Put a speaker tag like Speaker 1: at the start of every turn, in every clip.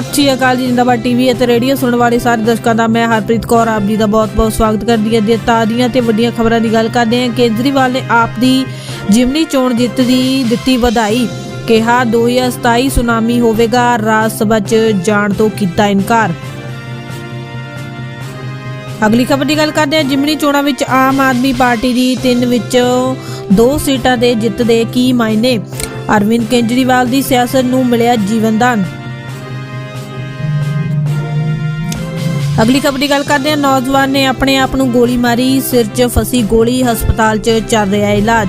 Speaker 1: ਸਤਿ ਸ਼੍ਰੀ ਅਕਾਲ ਜੀ, ਜਿੰਦਾਬਾਦ ਟੀਵੀ ਅਤੇ ਰੇਡੀਓ ਸੁਣਨ ਵਾਲੇ ਸਾਰੇ ਦਰਸ਼ਕਾਂ ਦਾ ਮੈਂ ਹਰਪ੍ਰੀਤ ਕੌਰ, ਆਪ ਜੀ ਦਾ ਬਹੁਤ-ਬਹੁਤ ਸਵਾਗਤ ਕਰਦੀ ਹਾਂ। ਦੇ ਤਾਜ਼ੀਆਂ ਤੇ ਵੱਡੀਆਂ ਖਬਰਾਂ ਦੀ ਗੱਲ ਕਰਦੇ ਹਾਂ। ਕੇਜਰੀਵਾਲ ਨੇ ਆਪ ਦੀ ਜਿਮਨੀ ਚੋਣ ਜਿੱਤ ਦੀ ਦਿੱਤੀ ਵਧਾਈ। ਕਿਹਾ 2027 ਸੁਨਾਮੀ ਹੋਵੇਗਾ, ਰਾਜ ਸਭਾ 'ਚ ਜਾਣ ਤੋਂ ਕੀਤਾ ਇਨਕਾਰ। ਅਗਲੀ ਖਬਰ ਦੀ ਗੱਲ ਕਰਦੇ ਹਾਂ। ਜਿਮਨੀ ਚੋਣਾਂ ਵਿੱਚ ਆਮ ਆਦਮੀ ਪਾਰਟੀ ਦੀ ਤਿੰਨ ਵਿੱਚੋਂ ਦੋ ਸੀਟਾਂ ਦੇ ਜਿੱਤ ਦੇ ਕੀ ਮਾਇਨੇ? ਅਰਵਿੰਦ ਕੇਜਰੀਵਾਲ ਦੀ ਸਿਆਸਤ ਨੂੰ ਮਿਲਿਆ ਜੀਵਨਦਾਨ। ਅਗਲੀ ਖਬਰ ਦੀ ਗੱਲ ਕਰਦੇ ਹਾਂ, ਨੌਜਵਾਨ ਨੇ ਆਪਣੇ ਆਪ ਨੂੰ ਗੋਲੀ ਮਾਰੀ, ਸਿਰ 'ਚ ਫਸੀ ਗੋਲੀ, ਹਸਪਤਾਲ 'ਚ ਚੱਲ ਰਿਹਾ ਇਲਾਜ।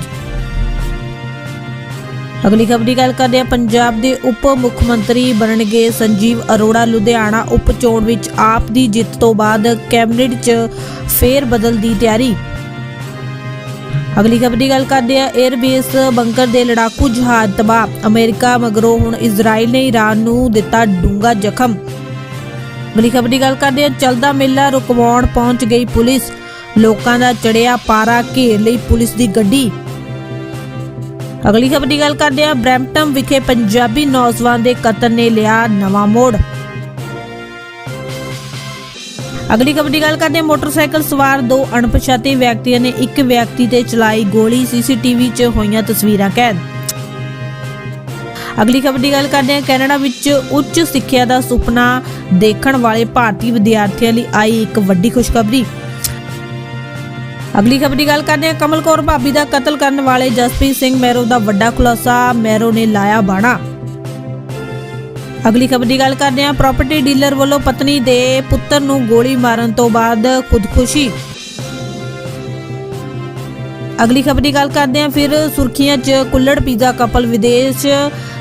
Speaker 1: ਅਗਲੀ ਖਬਰ ਦੀ ਗੱਲ ਕਰਦੇ ਹਾਂ, ਪੰਜਾਬ ਦੇ ਉਪ ਮੁੱਖ ਮੰਤਰੀ ਬਣਨਗੇ ਸੰਜੀਵ ਅਰੋੜਾ, ਲੁਧਿਆਣਾ ਉਪ ਚੋਣ ਵਿੱਚ ਆਪ ਦੀ ਜਿੱਤ ਤੋਂ ਬਾਅਦ ਕੈਬਨਿਟ 'ਚ ਫੇਰ ਬਦਲ ਦੀ ਤਿਆਰੀ। ਅਗਲੀ ਖਬਰ ਦੀ ਗੱਲ ਕਰਦੇ ਆ 에ਅਰਬੇਸ ਬੰਕਰ ਦੇ ਲੜਾਕੂ ਜਹਾਜ਼ ਤਬਾਹ, ਅਮਰੀਕਾ ਮਗਰੋਂ ਹੁਣ ਇਜ਼ਰਾਈਲ ਨੇ ਈਰਾਨ ਨੂੰ ਦਿੱਤਾ ਡੂੰਗਾ ਜ਼ਖਮ। ਅਗਲੀ ਖਬਰ ਗੱਲ ਕਰਦੇ ਹਾਂ, ਚਲਦਾ ਮੇਲਾ ਰੁਕਵਾਉਣ ਪਹੁੰਚ ਗਈ ਪੁਲਿਸ। ਲੋਕਾਂ ਦਾ ਚੜਿਆ ਪਾਰਾ ਘੇਰ ਲਈ ਪੁਲਿਸ ਦੀ ਗੱਡੀ। ਅਗਲੀ ਖਬਰ ਦੀ ਗੱਲ ਕਰਦੇ ਹਾਂ, ਬ੍ਰੈਂਪਟਨ ਵਿਖੇ ਪੰਜਾਬੀ ਨੌਜਵਾਨ ਦੇ ਕਤਲ ਨੇ ਲਿਆ ਨਵਾਂ ਮੋੜ। ਅਗਲੀ ਖਬਰ ਦੀ ਗੱਲ ਕਰਦੇ ਹਾਂ, ਮੋਟਰਸਾਈਕਲ ਸਵਾਰ ਦੋ ਅਣਪਛਾਤੇ ਵਿਅਕਤੀਆਂ ਨੇ ਇੱਕ ਵਿਅਕਤੀ ਤੇ ਚਲਾਈ ਗੋਲੀ, ਸੀਸੀਟੀਵੀ 'ਚ ਹੋਈਆਂ ਤਸਵੀਰਾਂ ਕੈਦ। ਅਗਲੀ ਖਬਰ ਦੀ ਗੱਲ ਕਰਦੇ ਹਾਂ। ਕੈਨੇਡਾ ਵਿੱਚ ਉੱਚ ਸਿੱਖਿਆ ਦਾ ਸੁਪਨਾ ਦੇਖਣ ਵਾਲੇ ਭਾਰਤੀ ਵਿਦਿਆਰਥੀਆਂ ਲਈ ਆਈ ਇੱਕ ਵੱਡੀ ਖੁਸ਼ਖਬਰੀ। ਅਗਲੀ ਖਬਰ ਦੀ ਗੱਲ ਕਰਦੇ ਹਾਂ। ਕਮਲ ਕੌਰ ਭਾਬੀ ਦਾ ਕਤਲ ਕਰਨ ਵਾਲੇ ਜਸਪ੍ਰੀਤ ਸਿੰਘ ਮੈਰੋ ਦਾ ਵੱਡਾ ਖੁਲਾਸਾ ਮੈਰੋ ਨੇ ਲਾਇਆ ਬਾਣਾ। ਅਗਲੀ ਖਬਰ ਦੀ ਗੱਲ ਕਰਦੇ ਹਾਂ। ਪ੍ਰਾਪਰਟੀ ਡੀਲਰ ਵੱਲੋਂ ਪਤਨੀ ਦੇ ਪੁੱਤਰ ਨੂੰ ਗੋਲੀ ਮਾਰਨ ਤੋਂ ਬਾਅਦ ਖੁਦਕੁਸ਼ੀ। ਅਗਲੀ ਖਬਰ ਦੀ ਗੱਲ ਕਰਦੇ ਹਾਂ। ਫਿਰ ਸੁਰਖੀਆਂ 'ਚ ਕੁੱਲੜ ਪੀਜ਼ਾ ਕਪਲ ਵਿਦੇਸ਼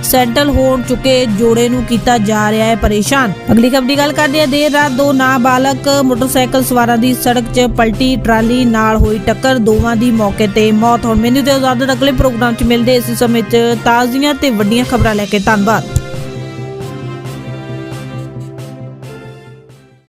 Speaker 1: ਸੈਂਟਲ ਹੋਣ ਚੁੱਕੇ ਜੋੜੇ ਨੂੰ ਕੀਤਾ ਜਾ ਰਿਹਾ ਹੈ ਪਰੇਸ਼ਾਨ। ਅਗਲੀ ਖਬਰ ਦੀ ਗੱਲ ਕਰਦੇ ਹਾਂ, ਦੇਰ ਰਾਤ ਦੋ ਨਾਬਾਲਗ ਮੋਟਰਸਾਈਕਲ ਸਵਾਰਾਂ ਦੀ ਸੜਕ 'ਚ ਪਲਟੀ ਟਰਾਲੀ ਨਾਲ ਹੋਈ ਟੱਕਰ, ਦੋਵਾਂ ਦੀ ਮੌਕੇ ਤੇ ਮੌਤ। ਹੋਣ ਮੈਨੂੰ ਤੇ ਆਜ਼ਾਦ ਅਗਲੇ ਪ੍ਰੋਗਰਾਮ 'ਚ ਮਿਲਦੇ ਇਸ ਸਮੇਂ 'ਚ ਤਾਜ਼ੀਆਂ ਤੇ ਵੱਡੀਆਂ ਖਬਰਾਂ ਲੈ ਕੇ ਧੰਨਵਾਦ।